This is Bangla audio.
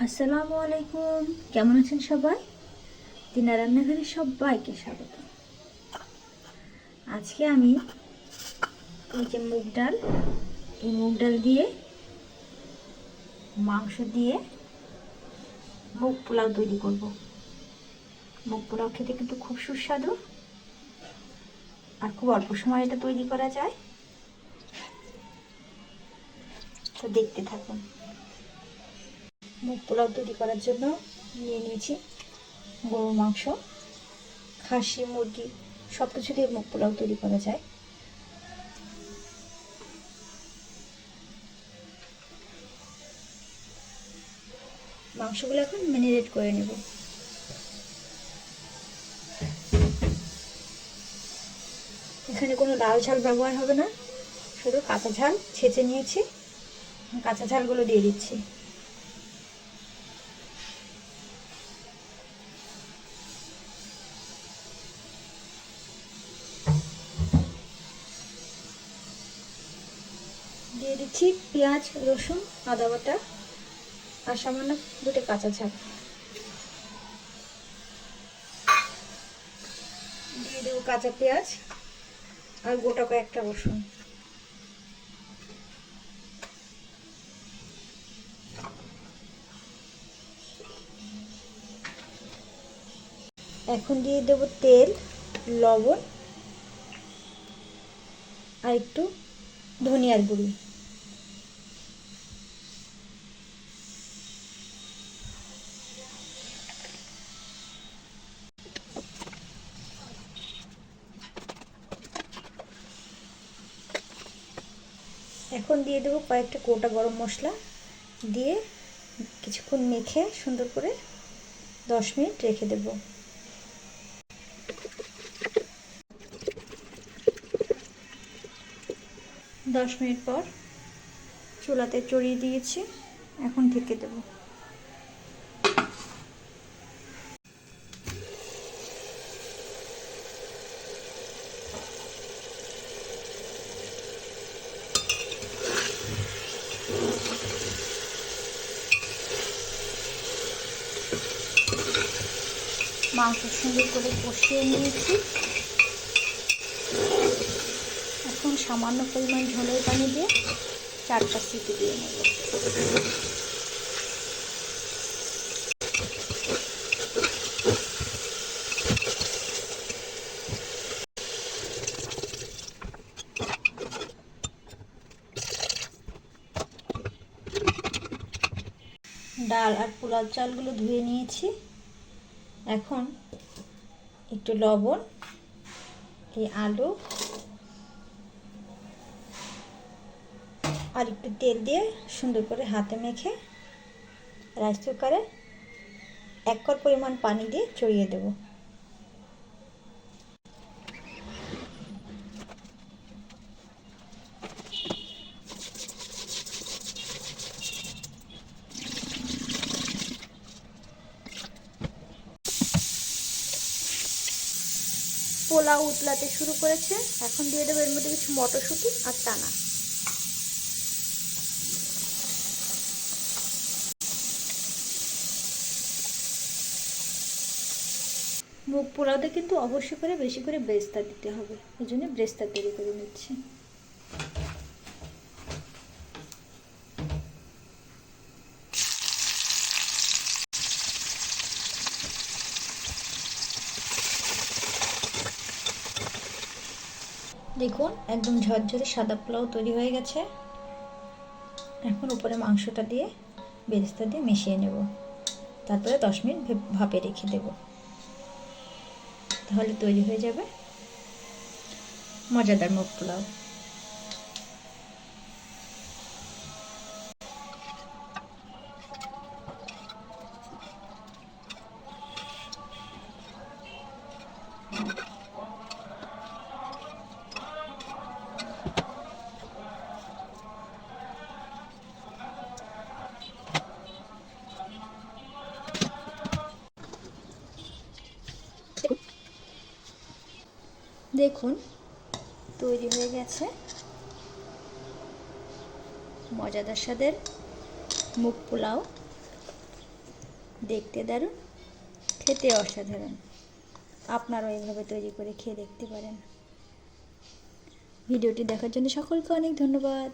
আসসালামু আলাইকুম। কেমন আছেন সবাই? দিনা রান্নাঘরে সবাইকে স্বাগত। আজকে আমি এই যে মুগ ডাল, এই মুগ ডাল দিয়ে, মাংস দিয়ে মুগ পোলাও তৈরি করব। মুগ পোলাও খেতে কিন্তু খুব সুস্বাদু আর খুব অল্প সময় এটা তৈরি করা যায়। তো দেখতে থাকুন। মুগ পোলাও তৈরি করার জন্য নিয়ে নিয়েছি গরুর মাংস, খাসি, মুরগি সব কিছু দিয়ে মুগ পোলাও তৈরি করা যায়। মাংসগুলো এখন ম্যারিনেট করে নেব। এখানে কোনো লাল ঝাল ব্যবহার হবে না, শুধু কাঁচা ঝাল ছেঁচে নিয়েছি, কাঁচা ঝালগুলো দিয়ে দিচ্ছি। দিয়ে দিচ্ছি পেঁয়াজ, রসুন, আদা বাটা আর সামান্য দুটো কাঁচা ঝাল। দিয়ে দেবো কাঁচা পেঁয়াজ আর গোটা কয়েকটা রসুন। এখন দিয়ে দেবো তেল, লবণ আর একটু ধনিয়ার গুঁড়ি। এখন দিয়ে দেবো কয়েকটা গোটা গরম মশলা দিয়ে কিছুক্ষণ মেখে সুন্দর করে দশ মিনিট রেখে দেব। দশ মিনিট পর চুলাতে চড়িয়ে দিয়েছি, এখন ঢেকে দেবো। মাংস সুন্দর করে কষিয়ে নিয়েছি। এখন সামান্য পরিমাণ ঝোলের পানি দিয়ে চারটা সিটি দিয়ে নেব। ডাল আর পোলাও চালগুলো ধুয়ে নিয়েছি। এখন একটু লবণ, এই আলু, আর একটু তেল দিয়ে সুন্দর করে হাতে মেখে রাইস কুকারে এক কর পরিমাণ পানি দিয়ে চড়িয়ে দেব। পোলাও উতলাতে শুরু করেছে। এখন দিয়ে দেবো এর মধ্যে কিছু মটরশুঁটি আর টানা মুখ পোলাওতে কিন্তু অবশ্যই করে বেশি করে ব্রেস্তা দিতে হবে। ওই জন্য ব্রেস্তা তৈরি করে নিচ্ছি। দেখুন, একদম ঝরঝরে সাদা পোলাও তৈরি হয়ে গেছে। এখন উপরে মাংসটা দিয়ে বেরেস্তা দিয়ে মিশিয়ে নেব। তারপরে দশ মিনিট ভাপে রেখে দেব। তাহলে তৈরি হয়ে যাবে মজাদার মুগ পোলাও। দেখুন, তৈরি হয়ে গেছে। মজাদার স্বাদের মুখ পোলাও। দেখতে দারুণ, খেতে অসাধারণ। আপনারাও এইভাবে তৈরি করে খেয়ে দেখতে পারেন। ভিডিওটি দেখার জন্য সকলকে অনেক ধন্যবাদ।